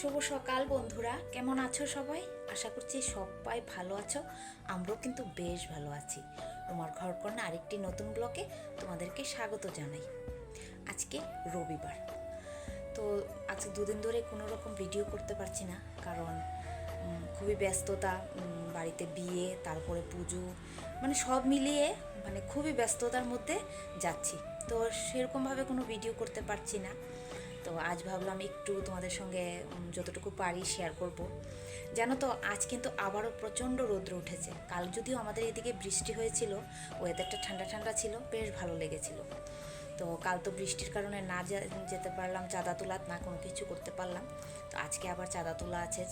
শুভ সকাল বন্ধুরা। কেমন আছো সবাই? আশা করছি সবাই ভালো আছো। আমরাও কিন্তু বেশ ভালো আছি। তোমার ঘর কন্যা আরেকটি নতুন ব্লকে তোমাদেরকে স্বাগত জানাই। আজকে রবিবার। তো আজকে দুদিন ধরে কোনো রকম ভিডিও করতে পারছি না, কারণ খুবই ব্যস্ততা বাড়িতে বিয়ে, তারপরে পুজো মানে সব মিলিয়ে মানে খুবই ব্যস্ততার মধ্যে যাচ্ছি। তো সেরকমভাবে কোনো ভিডিও করতে পারছি না। তো আজ ভাবলাম একটু তোমাদের সঙ্গে যতটুকু পারি শেয়ার করব। জানো তো, আজ কিন্তু আবারও প্রচণ্ড রৌদ্র উঠেছে। কাল যদিও আমাদের এদিকে বৃষ্টি হয়েছিল ওয়েদারটা ঠান্ডা ঠান্ডা ছিল, বেশ ভালো লেগেছিল। তো কাল তো বৃষ্টির কারণে না যেতে পারলাম চাঁদা তোলা না কোনো কিছু করতে পারলাম। তো আজকে আবার চাঁদা তোলা আছে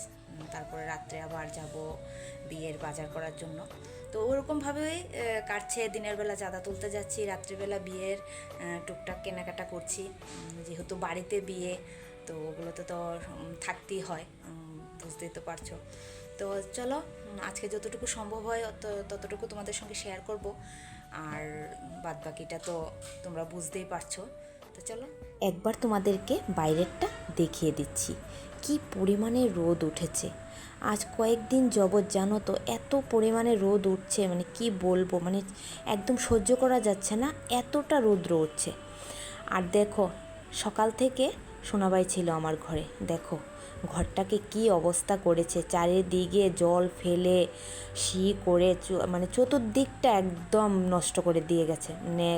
তারপরে রাত্রে আবার যাব বিয়ের বাজার করার জন্য। তো ওরকমভাবেই কাটছে, দিনের বেলা চাঁদা তুলতে যাচ্ছি, রাত্রিবেলা বিয়ের টুকটাক কেনাকাটা করছি। যেহেতু বাড়িতে বিয়ে, তো ওগুলোতে তো থাকতেই হয় বুঝতেই তো পারছ। তো চলো আজকে যতটুকু সম্ভব হয় ততটুকু তোমাদের সঙ্গে শেয়ার করব। আর বাদ বাকিটা তো তোমরা বুঝতেই পারছ। তো চলো। একবার তোমাদেরকে বাইরেরটা দেখিয়ে দিচ্ছি। কি পরিমাণে রোদ উঠেছে। আজ কয়েকদিন জবৎ জানো তো, এত পরিমাণে রোদ উঠছে মানে কি বলব মানে একদম সহ্য করা যাচ্ছে না, এতটা রৌদ্র উঠছে। আর দেখো, সকাল থেকে সোনাবাই ছিল আমার ঘরে, দেখো, ঘরটাকে কি অবস্থা করেছে, চারিদিকে জল ফেলে, শি করে মানে চতুর্দিকটা একদম নষ্ট করে দিয়ে গেছে মানে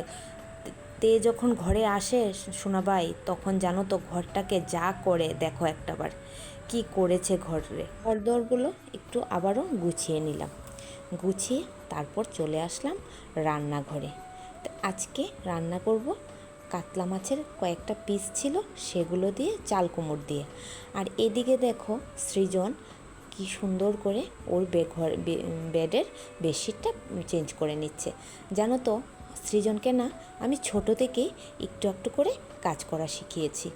তে যখন ঘরে আসে সোনাবাই, তখন জানো তো ঘরটাকে যা করে দেখো একটাবার। কি করেছে ঘরে? ঘরদরগুলো একটু আবারও গুছিয়ে নিলাম। গুছিয়ে তারপর চলে আসলাম রান্নাঘরে। আজকে রান্না করব কাতলা মাছের কয়েকটা পিস ছিল, সেগুলো দিয়ে চাল কুমড় দিয়ে। আর এদিকে দেখো সৃজন কি সুন্দর করে ওর ঘর বেডের বেডশিটটা চেঞ্জ করে নিচ্ছে। জানো তো সৃজনকে না আমি ছোট থেকেই একটু একটু করে কাজ করা শিখিয়েছি।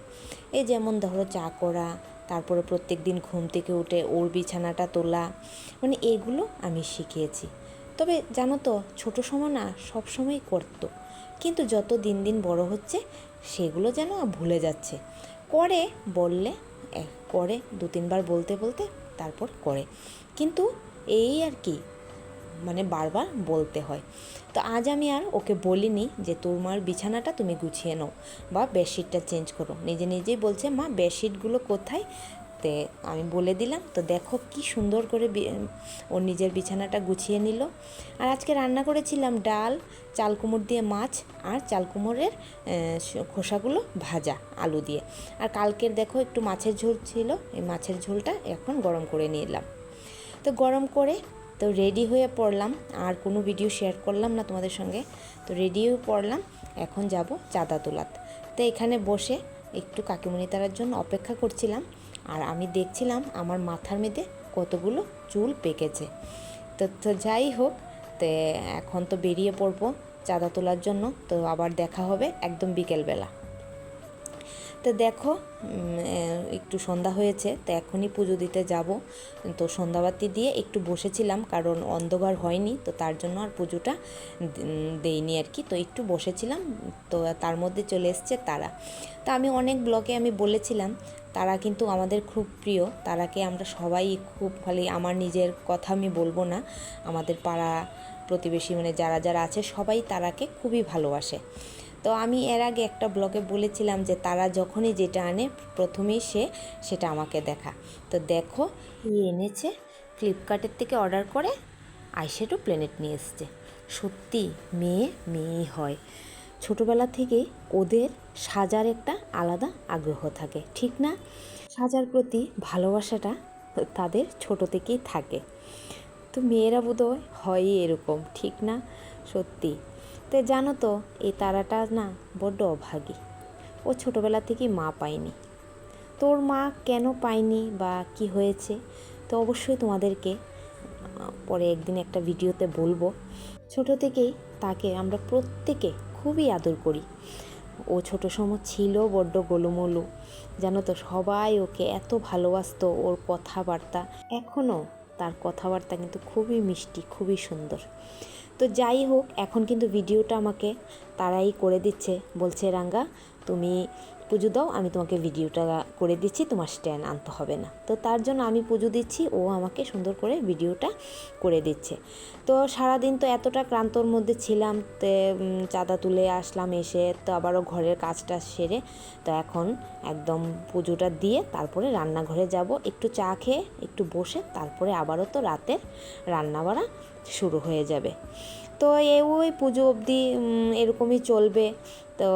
এই যেমন ধরো চা করা, তারপরে প্রত্যেক দিন ঘুম থেকে উঠে ওর বিছানাটা তোলা মানে এগুলো আমি শিখিয়েছি। তবে জানো তো, ছোটো সময় না সবসময় করতো। কিন্তু যত দিন দিন বড় হচ্ছে, সেগুলো যেন ভুলে যাচ্ছে। করে বললে করে দু তিনবার বলতে বলতে তারপর করে। কিন্তু এই আর কি মানে বারবার বলতে হয়। তো আজ আমি আর ওকে বলিনি যে তোমার বিছানাটা তুমি গুছিয়ে নাও বা বেডশিটটা চেঞ্জ করো। নিজে নিজেই বলছে, মা, বেডশিটগুলো কোথায়? তে আমি বলে দিলাম, তো দেখো কি সুন্দর করে ওর নিজের বিছানাটা গুছিয়ে নিল। আর আজকে রান্না করেছিলাম ডাল, চাল কুমড় দিয়ে মাছ আর চাল কুমড়ের খোসাগুলো ভাজা আলু দিয়ে। আর কালকের দেখো একটু মাছের ঝোল ছিল, এই মাছের ঝোলটা এখন গরম করে নিলাম। তো গরম করে তো রেডি হয়ে পড়লাম, আর কোনো ভিডিও শেয়ার করলাম না তোমাদের সঙ্গে। তো রেডিও পড়লাম, এখন যাব চাঁদা তোলাত তো এখানে বসে একটু কাকিমণি তারার জন্য অপেক্ষা করছিলাম, আর আমি দেখছিলাম আমার মাথার মধ্যে কতগুলো চুল পেকেছে। তো তো যাই হোক, তো এখন তো বেরিয়ে পড়ব চাঁদা তোলার জন্য, তো আবার দেখা হবে একদম বিকেলবেলা। তো দেখো একটু সন্ধ্যা হয়েছে, তো এখনই পুজো দিতে যাব। তো সন্ধ্যাবাতি দিয়ে একটু বসেছিলাম, কারণ অন্ধকার হয়নি, তো তার জন্য আর পুজোটা দেইনি আর কি। তো একটু বসেছিলাম, তো তার মধ্যে চলে এসছে তারা। তা আমি অনেক ব্লগে আমি বলেছিলাম, তারা কিন্তু আমাদের খুব প্রিয়, তারাকে আমরা সবাই খুব খালি আমার নিজের কথা আমি বলব না, আমাদের পাড়া প্রতিবেশী মানে যারা যারা আছে সবাই তারাকে খুবই ভালোবাসে। তো আমি এর আগে একটা ব্লগে বলেছিলাম যে তারা যখনই যেটা আনে, প্রথমেই সে সেটা আমাকে দেখা। তো দেখো কি এনেছে, ফ্লিপকার্টের থেকে অর্ডার করে আইশ্যাডো প্লেনেট নিয়ে এসছে। সত্যি, মেয়ে, মেয়েই হয়। ছোটোবেলা থেকেই ওদের সাজার একটা আলাদা আগ্রহ থাকে, ঠিক না? সাজার প্রতি ভালোবাসাটা তাদের ছোট থেকেই থাকে। তো মেয়েরা বোধহয় হয়ই এরকম, ঠিক না? সত্যি। তো জানো তো, এই তারাটা না বড্ড অভাগী। ও ছোটোবেলা থেকেই মা পায়নি। তোর মা কেন পায়নি বা কি হয়েছে, তো অবশ্যই তোমাদেরকে পরে একদিন একটা ভিডিওতে বলব। ছোট থেকেই তাকে আমরা প্রত্যেকে খুবই আদর করি। ও ছোট সময় ছিল বড্ড গোলুমলু। জানো তো, সবাই ওকে এত ভালোবাসতো ওর কথাবার্তা। এখনও তার কথাবার্তা কিন্তু খুবই মিষ্টি, খুবই সুন্দর। তো যাই হোক, এখন কিন্তু ভিডিওটা আমাকে তারাই করে দিচ্ছে। বলছে, রাঙ্গা, তুমি পুজো দাও, আমি তোমাকে ভিডিওটা করে দিচ্ছি, তোমার স্ট্যান্ড আনতে হবে না। তো তার জন্য আমি পুজো দিচ্ছি, ও আমাকে সুন্দর করে ভিডিওটা করে দিচ্ছে। তো সারাদিন তো এতটা ক্লান্তর মধ্যে ছিলাম, তে চাঁদা তুলে আসলাম এসে, তো আবারও ঘরের কাজটা সেরে, তো এখন একদম পুজোটা দিয়ে তারপরে রান্নাঘরে যাব। একটু চা খেয়ে, একটু বসে, তারপরে আবারও তো রাতের রান্না বাড়া শুরু হয়ে যাবে। তো এ ওই পুজো অবধি এরকমই চলবে। তো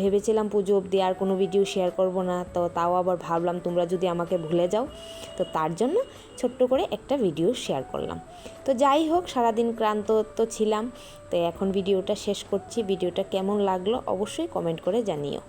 ভেবেছিলাম পুজো অবধি আর কোনো ভিডিও শেয়ার করব না। তো তাও আবার ভাবলাম তোমরা যদি আমাকে ভুলে যাও, তো তার জন্য ছোট্ট করে একটা ভিডিও শেয়ার করলাম। তো যাই হোক, সারাদিন ক্লান্ত তো ছিলাম। তো এখন ভিডিওটা শেষ করছি। ভিডিওটা কেমন লাগল অবশ্যই কমেন্ট করে জানিও।